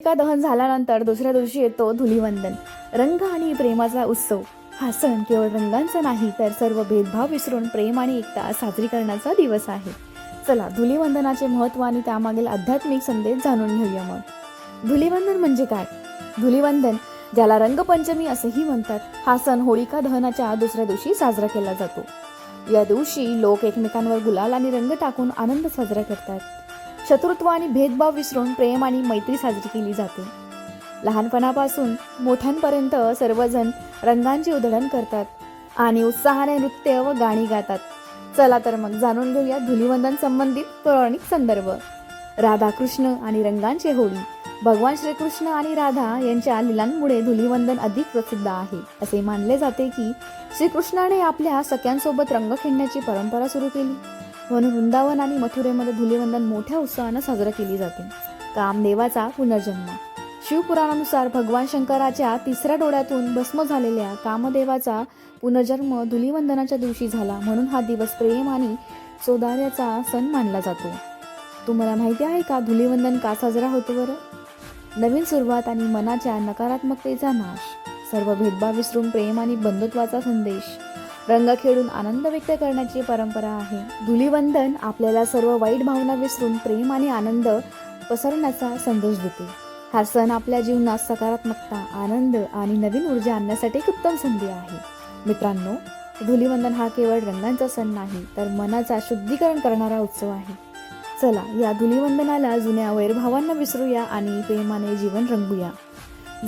एका दहन झाल्यानंतर दुसऱ्या दिवशी येतो धुलीवंदन. रंग आणि प्रेमाचा उत्सव. हा सण केवळ रंगांचा नाही तर सर्व भेदभाव विसरून प्रेम आणि एकता साजरी करण्याचा दिवस आहे. चला धुलीवंदनाचे महत्त्व आणि त्यामागील आध्यात्मिक संदेश जाणून घेऊया मग. धुलीवंदन म्हणजे काय? धुलीवंदन ज्याला रंगपंचमी असेही म्हणतात हा सण होळिका दहनाच्या दुसऱ्या दिवशी साजरा केला जातो. या दिवशी लोक एकमेकांवर गुलाल आणि रंग टाकून आनंद साजरा करतात. शत्रुत्व आणि भेदभाव विसरून प्रेम आणि मैत्री साजरी केली जाते. लहानपणापासून मोठ्यांपर्यंत सर्वजण रंगांची उधळण करतात आणि उत्साहाने नृत्य व गाणी गातात. चला तर मग जाणून घेऊया धुलीवंदन संबंधित पौराणिक संदर्भ. राधाकृष्ण आणि रंगांचे होळी. भगवान श्रीकृष्ण आणि राधा यांच्या लिलांमुळे धुलीवंदन अधिक प्रसिद्ध आहे. असे मानले जाते की श्रीकृष्णाने आपल्या सख्यांसोबत रंग खेळण्याची परंपरा सुरू केली. म्हणून वृंदावन आणि मथुरेमध्ये धुलीवंदन मोठ्या उत्साहानं साजरा केली जाते. कामदेवाचा पुनर्जन्म. शिवपुराणानुसार भगवान शंकराच्या तिसऱ्या डोळ्यातून भस्म झालेल्या कामदेवाचा पुनर्जन्म धुलीवंदनाच्या दिवशी झाला म्हणून हा दिवस प्रेम आणि सौदार्याचा सण मानला जातो. तुम्हाला माहिती आहे का धुलीवंदन का साजरा होतो बरं? नवीन सुरुवात आणि मनाच्या नकारात्मकतेचा नाश. सर्व भेदभाव विसरून प्रेम आणि बंधुत्वाचा संदेश. रंग खेळून आनंद व्यक्त करण्याची परंपरा आहे. धुलीवंदन आपल्याला सर्व वाईट भावना विसरून प्रेम आणि आनंद पसरण्याचा संदेश देते. हा सण आपल्या जीवनात सकारात्मकता आनंद आणि नवीन ऊर्जा आणण्यासाठी एक उत्तम संधी आहे. मित्रांनो धुलीवंदन हा केवळ रंगांचा सण नाही तर मनाचा शुद्धीकरण करणारा उत्सव आहे. चला या धुलीवंदनाला जुन्या वैरभावांना विसरूया आणि प्रेमाने जीवन रंगूया.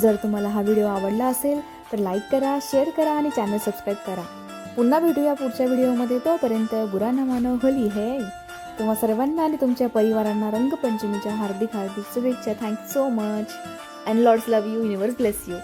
जर तुम्हाला हा व्हिडिओ आवडला असेल तर लाईक करा शेअर करा आणि चॅनल सबस्क्राईब करा. पुन्हा भेटूया पुढच्या व्हिडिओमध्ये. तोपर्यंत बुरा मानव होली हे. तुम्हा सर्वांना आणि तुमच्या परिवारांना रंगपंचमीच्या हार्दिक हार्दिक शुभेच्छा. Thank you so much and lord's love you universe bless you